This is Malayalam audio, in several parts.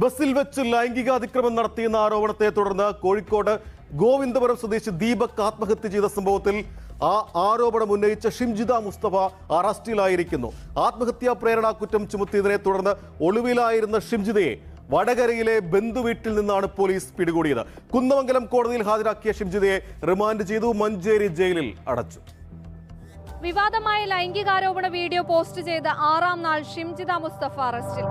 ബസ്സിൽ വെച്ച് ലൈംഗികാതിക്രമം നടത്തിയെന്ന ആരോപണത്തെ തുടർന്ന് കോഴിക്കോട് ഗോവിന്ദപുരം സ്വദേശി ദീപക് ആത്മഹത്യ ചെയ്ത സംഭവത്തിൽ ആ ആരോപണം ഉന്നയിച്ച ഷിംജിത മുസ്തഫ അറസ്റ്റിലായിരിക്കുന്നു. ആത്മഹത്യാ പ്രേരണ കുറ്റം ചുമത്തിയതിനെ തുടർന്ന് ഒളിവിലായിരുന്ന ഷിംജിതയെ വടകരയിലെ ബന്ധുവീട്ടിൽ നിന്നാണ് പോലീസ് പിടികൂടിയത്. കുന്നമംഗലം കോടതിയിൽ ഹാജരാക്കിയ ഷിംജിതയെ റിമാൻഡ് ചെയ്തു. മഞ്ചേരി ജയിലിൽ അടച്ചു. വിവാദമായ ലൈംഗികാരോപണ വീഡിയോ പോസ്റ്റ് ചെയ്ത ആറാം നാൾ ഷിംജിത മുസ്തഫ അറസ്റ്റിൽ.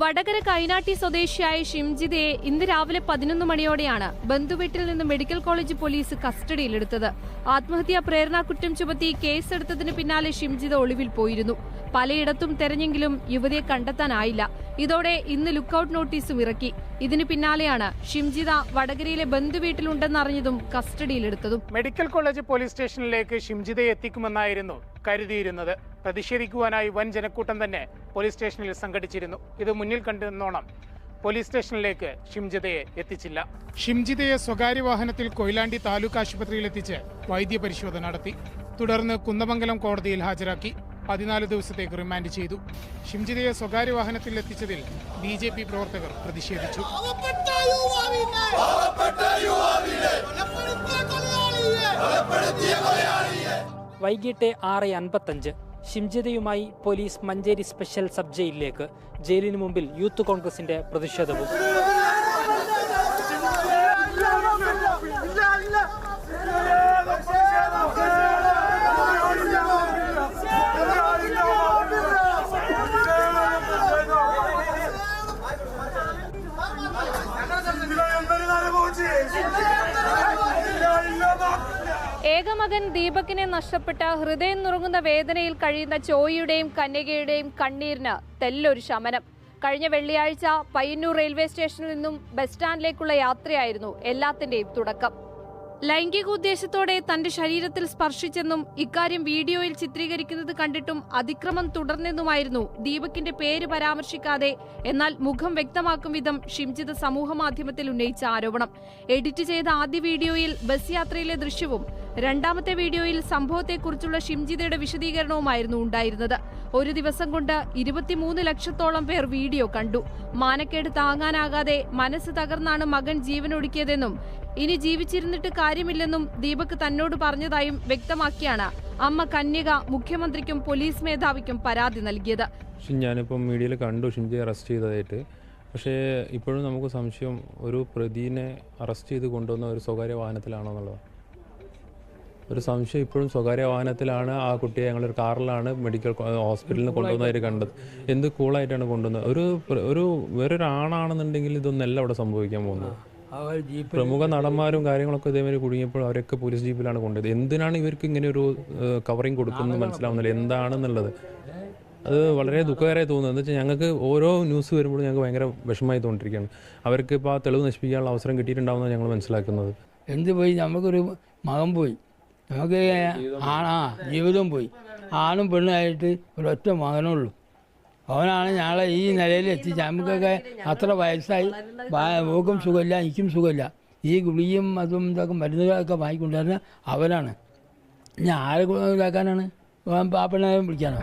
വടകര കൈനാട്ടി സ്വദേശിയായ ഷിംജിതയെ ഇന്ന് രാവിലെ പതിനൊന്ന് മണിയോടെയാണ് ബന്ധുവീട്ടിൽ നിന്ന് മെഡിക്കൽ കോളേജ് പോലീസ് കസ്റ്റഡിയിലെടുത്തത്. ആത്മഹത്യാ പ്രേരണാ കുറ്റം ചുമത്തി കേസെടുത്തതിന് പിന്നാലെ ഷിംജിത ഒളിവിൽ പോയിരുന്നു. പലയിടത്തും തെരഞ്ഞെങ്കിലും യുവതിയെ കണ്ടെത്താനായില്ല. ഇതോടെ ഇന്ന് ലുക്കൌട്ട് നോട്ടീസും ഇറക്കി. ഇതിന് പിന്നാലെയാണ് ഷിംജിത വടകരയിലെ ബന്ധുവീട്ടിലുണ്ടെന്നറിഞ്ഞതും കസ്റ്റഡിയിലെടുത്തതും. മെഡിക്കൽ കോളേജ് പോലീസ് സ്റ്റേഷനിലേക്ക് ഷിംജിതയെ എത്തിക്കുമെന്നായിരുന്നു കരുതിയിരുന്നത്. പ്രതിഷേധിക്കുവാനായി വൻ ജനക്കൂട്ടം തന്നെ പോലീസ് സ്റ്റേഷനിൽ സംഘടിച്ചിരുന്നു. ഇത് മുന്നിൽ കണ്ടെന്നോണം പോലീസ് സ്റ്റേഷനിലേക്ക് ഷിംജിതയെ എത്തിച്ചില്ല. ഷിംജിതയെ സ്വകാര്യ വാഹനത്തിൽ കൊയിലാണ്ടി താലൂക്ക് ആശുപത്രിയിൽ എത്തിച്ച് വൈദ്യപരിശോധന നടത്തി. തുടർന്ന് കുന്നമംഗലം കോടതിയിൽ ഹാജരാക്കി. പതിനാല് ദിവസത്തേക്ക് റിമാൻഡ് ചെയ്തു. ഷിംജിതയെ സ്വകാര്യ വാഹനത്തിൽ എത്തിച്ചതിൽ ബി ജെ പി പ്രവർത്തകർ പ്രതിഷേധിച്ചു. വൈകിട്ട് ആറ് അൻപത്തഞ്ച് ഷിംജിതയുമായി പോലീസ് മഞ്ചേരി സ്പെഷ്യൽ സബ് ജയിലിലേക്ക്. ജയിലിന് മുമ്പിൽ യൂത്ത് കോൺഗ്രസിന്റെ പ്രതിഷേധവും. ഏകമകൻ ദീപകിനെ നഷ്ടപ്പെട്ട ഹൃദയം നുറുങ്ങുന്ന വേദനയിൽ കഴിയുന്ന ചോയിയുടെയും കന്യകയുടെയും കണ്ണീരിന് തെല്ലൊരു ശമനം. കഴിഞ്ഞ വെള്ളിയാഴ്ച പയ്യന്നൂർ റെയിൽവേ സ്റ്റേഷനിൽ നിന്നും ബസ് സ്റ്റാൻഡിലേക്കുള്ള യാത്രയായിരുന്നു എല്ലാത്തിന്റെയും തുടക്കം. ലൈംഗിക ഉദ്ദേശത്തോടെ തന്റെ ശരീരത്തിൽ സ്പർശിച്ചെന്നും ഇക്കാര്യം വീഡിയോയിൽ ചിത്രീകരിക്കുന്നത് കണ്ടിട്ടും അതിക്രമം തുടർന്നെന്നുമായിരുന്നു ദീപകിന്റെ പേര് പരാമർശിക്കാതെ എന്നാൽ മുഖം വ്യക്തമാക്കും വിധം ഷിംജിത് സമൂഹമാധ്യമത്തിൽ ഉന്നയിച്ച ആരോപണം. എഡിറ്റ് ചെയ്ത ആദ്യ വീഡിയോയിൽ ബസ് യാത്രയിലെ ദൃശ്യവും രണ്ടാമത്തെ വീഡിയോയിൽ സംഭവത്തെക്കുറിച്ചുള്ള ഷിംജിതയുടെ വിശദീകരണവുമായിരുന്നു ഉണ്ടായിരുന്നത്. ഒരു ദിവസം കൊണ്ട് ഇരുപത്തിമൂന്ന് ലക്ഷത്തോളം പേർ വീഡിയോ കണ്ടു. മാനക്കേട് താങ്ങാനാകാതെ മനസ്സ് തകർന്നാണ് മകൻ ജീവനൊടുക്കിയതെന്നും ഇനി ജീവിച്ചിരുന്നിട്ട് കാര്യമില്ലെന്നും ദീപക് തന്നോട് പറഞ്ഞതായും വ്യക്തമാക്കിയാണ് അമ്മ കന്യക മുഖ്യമന്ത്രിക്കും പോലീസ് മേധാവിക്കും പരാതി നൽകിയത്. ഞാനിപ്പം മീഡിയയിൽ കണ്ടു ഷിംജിയെ അറസ്റ്റ് ചെയ്തതായിട്ട്. പക്ഷേ ഇപ്പോഴും നമുക്ക് സംശയം ഒരു പ്രതിനെ അറസ്റ്റ് ചെയ്ത് കൊണ്ടുവന്ന ഒരു സ്വകാര്യ വാഹനത്തിലാണോ എന്നുള്ളത് ഒരു സംശയം ഇപ്പോഴും സ്വകാര്യ വാഹനത്തിലാണ്. ആ കുട്ടിയെ ഞങ്ങളൊരു കാറിലാണ് മെഡിക്കൽ ഹോസ്പിറ്റലിന് ഹോസ്പിറ്റലിൽ നിന്ന് കൊണ്ടുവന്നവർ കണ്ടത്. എന്ത് കൂളായിട്ടാണ് കൊണ്ടുവന്നത്? ഒരു ഒരു വേറൊരു ആണാണെന്നുണ്ടെങ്കിൽ ഇതൊന്നല്ല അവിടെ സംഭവിക്കാൻ പോകുന്നത്. പ്രമുഖ നടന്മാരും കാര്യങ്ങളൊക്കെ ഇതേമാതിരി കുടുങ്ങിയപ്പോൾ അവരൊക്കെ പോലീസ് ജീപ്പിലാണ് കൊണ്ടുപോയത് എന്തിനാണ് ഇവർക്ക് ഇങ്ങനെ ഒരു കവറിങ് കൊടുക്കുന്നത് മനസ്സിലാവുന്നില്ല. എന്താണെന്നുള്ളത്. അത് വളരെ ദുഃഖകരമായി തോന്നുന്നത് എന്താ വെച്ചാൽ ഞങ്ങൾക്ക് ഓരോ ന്യൂസ് വരുമ്പോഴും ഞങ്ങൾക്ക് ഭയങ്കര വിഷമമായി തോന്നിരിക്കുകയാണ് അവർക്ക് ഇപ്പോൾ ആ തെളിവ് നശിപ്പിക്കാനുള്ള അവസരം കിട്ടിയിട്ടുണ്ടാവുമെന്നാണ് ഞങ്ങൾ മനസ്സിലാക്കുന്നത്. എന്ത് പോയി? നമുക്കൊരു മകം പോയി. നമുക്ക് ആണാ ജീവിതം പോയി. ആണും പെണ്ണുമായിട്ട് ഒരൊറ്റ മകനുള്ളൂ. അവനാണ് ഞങ്ങളെ ഈ നിലയിൽ എത്തിച്ച് നമുക്കൊക്കെ അത്ര വയസ്സായി. ഓക്കും സുഖമില്ല എനിക്കും സുഖമില്ല. ഈ ഗുളിയും അതും ഇതൊക്കെ മരുന്നുകളൊക്കെ വാങ്ങിക്കൊണ്ടുവരുന്ന അവനാണ് ഞാൻ ആരെ ഇതാക്കാനാണ്? ആ പെണ്ണെ വിളിക്കാനോ